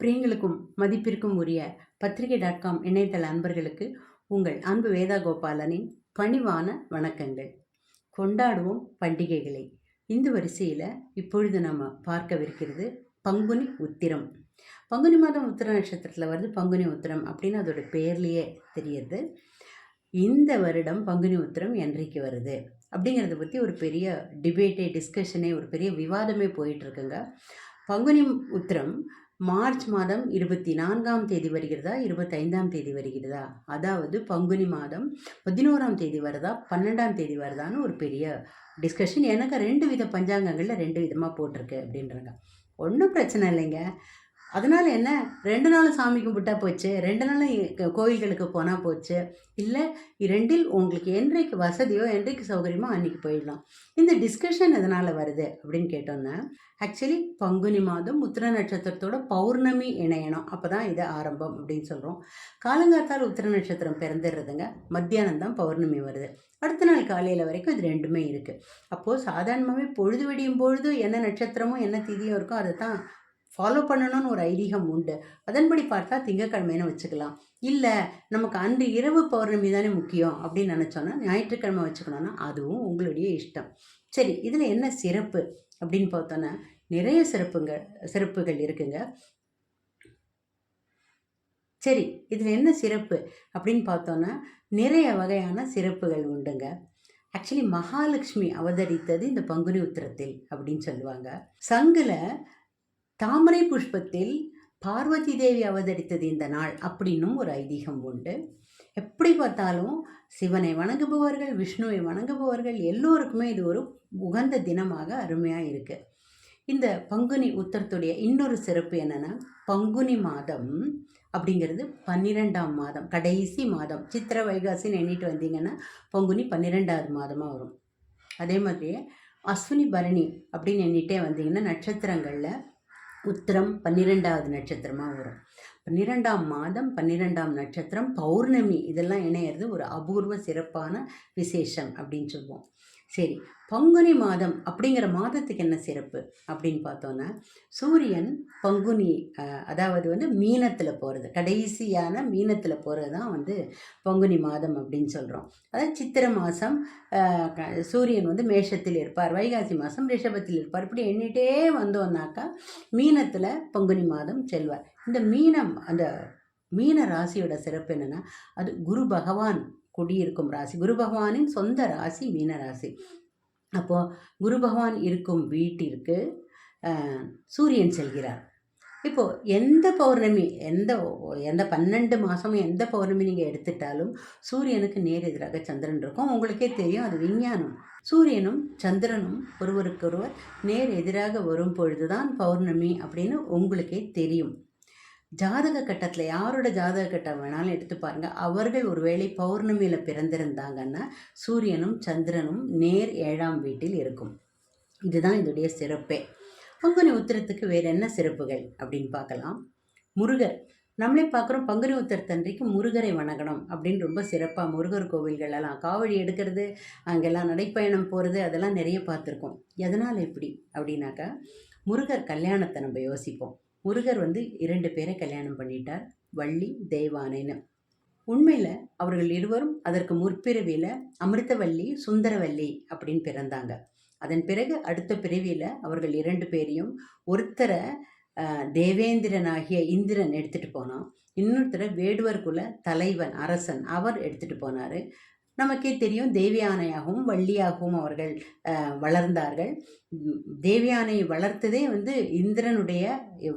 பிரியங்களுக்கும் மதிப்பிற்கும் உரிய பத்திரிகை டாட் காம் இணையதள அன்பர்களுக்கு உங்கள் அன்பு வேதா கோபாலனின் பணிவான வணக்கங்கள். கொண்டாடுவோம் பண்டிகைகளை. இந்த வரிசையில் இப்பொழுது நம்ம பார்க்கவிருக்கிறது பங்குனி உத்திரம். பங்குனி மாதம் உத்திர நட்சத்திரத்தில் வருது பங்குனி உத்திரம் அப்படின்னு அதோட பேர்லேயே தெரியுது இந்த வருடம் பங்குனி உத்திரம் என்றைக்கு வருது? அப்படிங்கிறத பற்றி ஒரு பெரிய டிபேட்டே டிஸ்கஷனே ஒரு பெரிய விவாதமே போயிட்டுருக்குங்க பங்குனி உத்திரம் மார்ச் மாதம் இருபத்தி நான்காம் தேதி வருகிறதா? இருபத்தைந்தாம் தேதி வருகிறதா? அதாவது பங்குனி மாதம் பதினோராம் தேதி வருதா? பன்னெண்டாம் தேதி வருதான்னு ஒரு பெரிய டிஸ்கஷன் எனக்கு ரெண்டு வித பஞ்சாங்கங்களில் ரெண்டு விதமாக போட்டிருக்கு அப்படின்றாங்க. ஒன்றும் பிரச்சனை இல்லைங்க. அதனால் என்ன? ரெண்டு நாளும் சாமி கும்பிட்டா போச்சு. ரெண்டு நாளும் கோயில்களுக்கு போனால் போச்சு. இல்லை ரெண்டில் உங்களுக்கு என்றைக்கு வசதியோ என்றைக்கு சௌகரியமோ அன்றைக்கி போயிடலாம். இந்த டிஸ்கஷன் எதனால் வருது அப்படின்னு கேட்டோன்னா ஆக்சுவலி பங்குனி மாதம் உத்திர நட்சத்திரத்தோட பௌர்ணமி இணையணும். அப்போ தான் இது ஆரம்பம் அப்படின்னு சொல்கிறோம் காலங்காத்தால் உத்திர நட்சத்திரம் பிறந்துடுறதுங்க. மத்தியானம் தான் பௌர்ணமி வருது. அடுத்த நாள் காலையில் வரைக்கும் இது ரெண்டுமே இருக்குது அப்போது சாதாரணமாகவே பொழுது விடியும் பொழுது என்ன நட்சத்திரமும் என்ன திதியும் இருக்கோ அதை தான் ஃபாலோ பண்ணணும்னு ஒரு ஐதீகம் உண்டு. அதன்படி பார்த்தா திங்கக்கிழமைன்னு வச்சுக்கலாம். இல்லை நமக்கு அன்று இரவு பௌர்ணமி தானே முக்கியம் அப்படின்னு நினச்சோன்னா ஞாயிற்றுக்கிழமை வச்சுக்கணும்னா அதுவும் உங்களுடைய இஷ்டம். சரி இதில் என்ன சிறப்பு அப்படின்னு பார்த்தோன்னா நிறைய சிறப்புங்க சிறப்புகள் இருக்குங்க. சரி இதில் என்ன சிறப்பு அப்படின்னு பார்த்தோன்னா நிறைய வகையான சிறப்புகள் உண்டுங்க. ஆக்சுவலி மகாலட்சுமி அவதரித்தது இந்த பங்குனி உத்திரத்தில் அப்படின்னு சொல்லுவாங்க. சங்கில் தாமரை புஷ்பத்தில் பார்வதி தேவி அவதரித்தது இந்த நாள் அப்படின்னும் ஒரு ஐதீகம் உண்டு. எப்படி பார்த்தாலும் சிவனை வணங்குபவர்கள் விஷ்ணுவை வணங்குபவர்கள் எல்லோருக்குமே இது ஒரு உகந்த தினமாக அருமையாக இருக்குது இந்த பங்குனி உத்தரத்துடைய இன்னொரு சிறப்பு என்னென்னா பங்குனி மாதம் அப்படிங்கிறது பன்னிரெண்டாம் மாதம் கடைசி மாதம். சித்திரை வைகாசின்னு எண்ணிட்டு வந்தீங்கன்னா பங்குனி பன்னிரெண்டாவது மாதமாக வரும். அதே மாதிரியே அஸ்வினி பரணி அப்படின்னு எண்ணிட்டே வந்தீங்கன்னா நட்சத்திரங்களில் உத்திரம் பன்னிரெண்டாவது நட்சத்திரமாக வரும். பன்னிரெண்டாம் மாதம் பன்னிரெண்டாம் நட்சத்திரம் பௌர்ணமி. இதெல்லாம் இணையிறது ஒரு அபூர்வ சிறப்பான விசேஷம் அப்படின்னு சொல்லுவோம். சரி பங்குனி மாதம் அப்படிங்கிற மாதத்துக்கு என்ன சிறப்பு அப்படின்னு பார்த்தோன்னா சூரியன் பங்குனி அதாவது வந்து மீனத்தில் போகிறது கடைசியான மீனத்தில் போகிறது தான் வந்து பங்குனி மாதம் அப்படின்னு சொல்கிறோம் அதாவது சித்திரை மாதம் சூரியன் வந்து மேஷத்தில் இருப்பார் வைகாசி மாதம் ரிஷபத்தில் இருப்பார். இப்படி எண்ணிட்டே வந்தோம்னாக்கா மீனத்தில் பங்குனி மாதம் செல்வார். இந்த மீனம் அந்த மீன ராசியோட சிறப்பு என்னென்னா அது குரு பகவான் குடியிருக்கும் ராசி. குரு பகவானின் சொந்த ராசி மீன ராசி. அப்போது குரு பகவான் இருக்கும் வீட்டிற்கு சூரியன் செல்கிறார். இப்போது எந்த பௌர்ணமி எந்த எந்த பன்னெண்டு மாதமும் எந்த பௌர்ணமி நீங்கள் எடுத்துட்டாலும் சூரியனுக்கு நேர் எதிராக சந்திரன் இருக்கும். உங்களுக்கே தெரியும் அது விஞ்ஞானம். சூரியனும் சந்திரனும் ஒருவருக்கொருவர் நேர் எதிராக வரும் பொழுதுதான் பௌர்ணமி அப்படின்னு உங்களுக்கே தெரியும். ஜாதக கட்டத்தில் யாரோட ஜாதக கட்டம் வேணாலும் எடுத்து பாருங்கள் அவர்கள் ஒருவேளை பௌர்ணமியில் பிறந்திருந்தாங்கன்னா சூரியனும் சந்திரனும் நேர் ஏழாம் வீட்டில் இருக்கும். இதுதான் இதோடைய சிறப்பே. பங்குனி உத்திரத்துக்கு வேறு என்ன சிறப்புகள் அப்படின்னு பார்க்கலாம். முருகர். நம்மளே பார்க்குறோம் பங்குனி உத்திரத்தன்றைக்கு முருகரை வணங்கணும் அப்படின்னு ரொம்ப சிறப்பாக முருகர் கோவில்கள் எல்லாம் காவடி எடுக்கிறது அங்கெல்லாம் நடைப்பயணம் போகிறது அதெல்லாம் நிறைய பார்த்துருக்கோம். எதனால் எப்படி அப்படின்னாக்கா முருகர் கல்யாணத்தை நம்ம யோசிப்போம். முருகர் வந்து இரண்டு பேரை கல்யாணம் பண்ணிட்டார். வள்ளி தெய்வானைன்னு. உண்மையில் அவர்கள் இருவரும் அதற்கு முற்பிறவியில் அமிர்தவல்லி சுந்தரவல்லி அப்படின்னு பிறந்தாங்க. அதன் பிறகு அடுத்த பிறவியில் அவர்கள் இரண்டு பேரையும் ஒருத்தரை தேவேந்திரனாகிய இந்திரன் எடுத்துகிட்டு போனான். இன்னொருத்தரை வேடுவர் குல தலைவன் அரசன் அவர் எடுத்துகிட்டு போனார். நமக்கே தெரியும் தேவியானையாகவும் வள்ளியாகவும் அவர்கள் வளர்ந்தார்கள். தேவியானை வளர்த்ததே வந்து இந்திரனுடைய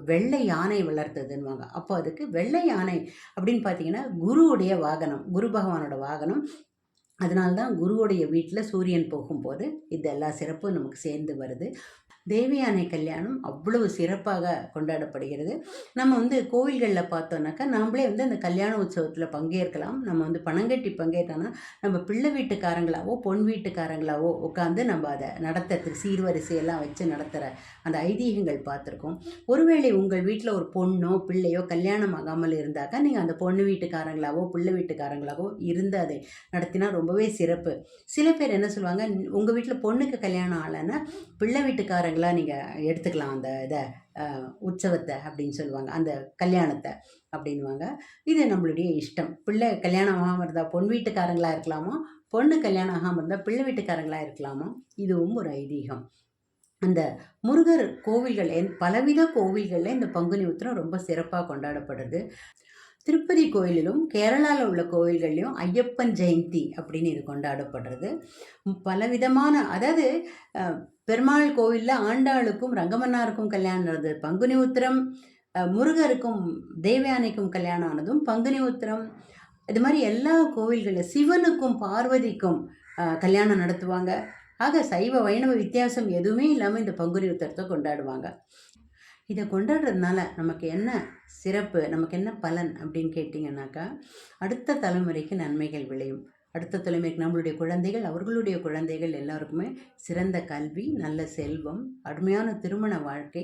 வெள்ளை யானை வளர்த்ததுன்னுவாங்க. அப்போ அதுக்கு வெள்ளை யானை அப்படின்னு பார்த்தீங்கன்னா குருவுடைய வாகனம் குரு பகவானோட வாகனம். அதனால்தான் குருவுடைய வீட்டில் சூரியன் போகும்போது இதெல்லாம் சிறப்பும் நமக்கு சேர்ந்து வருது. தேவயானை கல்யாணம் அவ்வளவு சிறப்பாக கொண்டாடப்படுகிறது. நம்ம வந்து கோவில்களில் பார்த்தோன்னாக்கா நாம்ளே வந்து அந்த கல்யாண உற்சவத்தில் பங்கேற்கலாம். நம்ம வந்து பணம் கட்டி பங்கேற்றோன்னா நம்ம பிள்ளை வீட்டுக்காரங்களாவோ பொன் வீட்டுக்காரங்களாவோ உட்காந்து நம்ம அதை நடத்துறதுக்கு சீர்வரிசையெல்லாம் வச்சு நடத்துகிற அந்த ஐதீகங்கள் பார்த்துருக்கோம். ஒருவேளை உங்கள் வீட்டில் ஒரு பொண்ணோ பிள்ளையோ கல்யாணம் ஆகாமல் இருந்தாக்கா நீங்கள் அந்த பொண்ணு வீட்டுக்காரங்களாவோ பிள்ளை வீட்டுக்காரங்களாவோ இருந்து அதை நடத்தினா ரொம்பவே சிறப்பு. சில பேர் என்ன சொல்லுவாங்க உங்கள் வீட்டில் பொண்ணுக்கு கல்யாணம் ஆகலைன்னா பிள்ளை வீட்டுக்காரங்க மாடலாக நீங்கள் எடுத்துக்கலாம் அந்த இதை உற்சவத்தை அப்படின்னு சொல்லுவாங்க. அந்த கல்யாணத்தை அப்படின்வாங்க இது நம்மளுடைய இஷ்டம். பிள்ளை கல்யாணம் ஆகாமல் இருந்தால் பொன் வீட்டுக்காரங்களாக இருக்கலாமா? பொண்ணு கல்யாணம் ஆகாமல் இருந்தால் பிள்ளை வீட்டுக்காரங்களாக இருக்கலாமா? இதுவும் ஒரு ஐதீகம். அந்த முருகர் கோவில்கள் பலவித கோவில்களில் இந்த பங்குனி உத்திரம் ரொம்ப சிறப்பாக கொண்டாடப்படுது. திருப்பதி கோயிலிலும் கேரளாவில் உள்ள கோயில்கள்லையும் ஐயப்பன் ஜெயந்தி அப்படின்னு இது கொண்டாடப்படுறது. பலவிதமான அதாவது பெருமாள் கோவிலில் ஆண்டாளுக்கும் ரங்கமன்னாருக்கும் கல்யாணம் நடந்தது. பங்குனி உத்திரம் முருகருக்கும் தேவயானைக்கும் கல்யாணம் ஆனதும் பங்குனி உத்திரம். இது மாதிரி எல்லா கோவில்களில் சிவனுக்கும் பார்வதிக்கும் கல்யாணம் நடத்துவாங்க. ஆக சைவ வைணவ வித்தியாசம் எதுவுமே இல்லாமல் இந்த பங்குனி உத்திரத்தை கொண்டாடுவாங்க. இதை கொண்டாடுறதுனால நமக்கு என்ன சிறப்பு நமக்கு என்ன பலன் அப்படின்னு கேட்டிங்கன்னாக்கா அடுத்த தலைமுறைக்கு நன்மைகள் விளையும். அடுத்த தலைமுறைக்கு நம்மளுடைய குழந்தைகள் அவர்களுடைய குழந்தைகள் எல்லாருக்குமே சிறந்த கல்வி நல்ல செல்வம் அருமையான திருமண வாழ்க்கை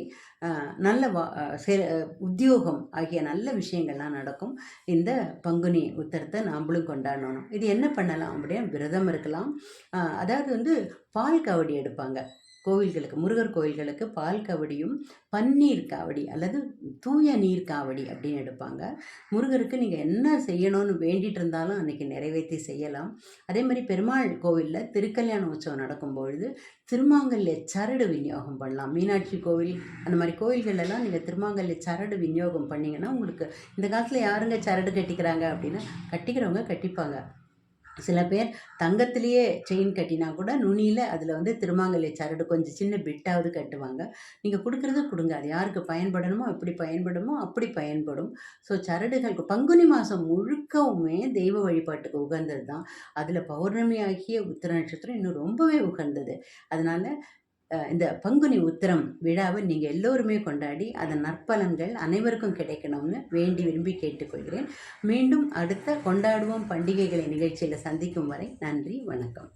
நல்ல வா செ- உத்தியோகம் ஆகிய நல்ல விஷயங்கள்லாம் நடக்கும். இந்த பங்குனி உத்தரத்தை நாம்ளும் கொண்டாடணும். இது என்ன பண்ணலாம் அப்படின்னா விரதம் இருக்கலாம். அதாவது வந்து பால் காவடி எடுப்பாங்க. கோவில்களுக்கு முருகர் கோவில்களுக்கு பால் காவடியும் பன்னீர் காவடி அல்லது தூய நீர் காவடி அப்படின்னு எடுப்பாங்க. முருகருக்கு நீங்கள் என்ன செய்யணும்னு வேண்டிட்டு இருந்தாலும் அன்றைக்கி நிறைவேற்றி செய்யலாம். அதே மாதிரி பெருமாள் கோவிலில் திருக்கல்யாண உற்சவம் நடக்கும் பொழுது திருமாங்கல்ய சரடு விநியோகம் பண்ணலாம். மீனாட்சி கோவில் அந்த மாதிரி கோயில்களெல்லாம் நீங்கள் திருமாங்கல்ய சரடு விநியோகம் பண்ணீங்கன்னா உங்களுக்கு இந்த காலத்தில் யாருங்க சரடு கட்டிக்கிறாங்க அப்படின்னா கட்டிக்கிறவங்க கட்டிப்பாங்க. சில பேர் தங்கத்திலேயே செயின் கட்டினா கூட நுனியில் அதில் வந்து திருமாங்கல்ய சரடு கொஞ்சம் சின்ன பிட்டாவது கட்டுவாங்க. நீங்கள் கொடுக்குறது கொடுங்க. அது யாருக்கு பயன்படணுமோ எப்படி பயன்படுமோ அப்படி பயன்படும். ஸோ சரடுகள் பங்குனி மாதம் முழுக்கவுமே தெய்வ வழிபாட்டுக்கு உகந்தது தான் அதில் பௌர்ணமி ஆகிய உத்திர நட்சத்திரம் இன்னும் ரொம்பவே உகந்தது. அதனால் இந்த பங்குனி உத்திரம் விழாவை நீங்கள் எல்லோருமே கொண்டாடி அதன் நற்பலன்கள் அனைவருக்கும் கிடைக்கணும்னு வேண்டி விரும்பி கேட்டுக்கொள்கிறேன். மீண்டும் அடுத்த கொண்டாடுவோம் பண்டிகைகளை நிகழ்ச்சியில் சந்திக்கும் வரை நன்றி வணக்கம்.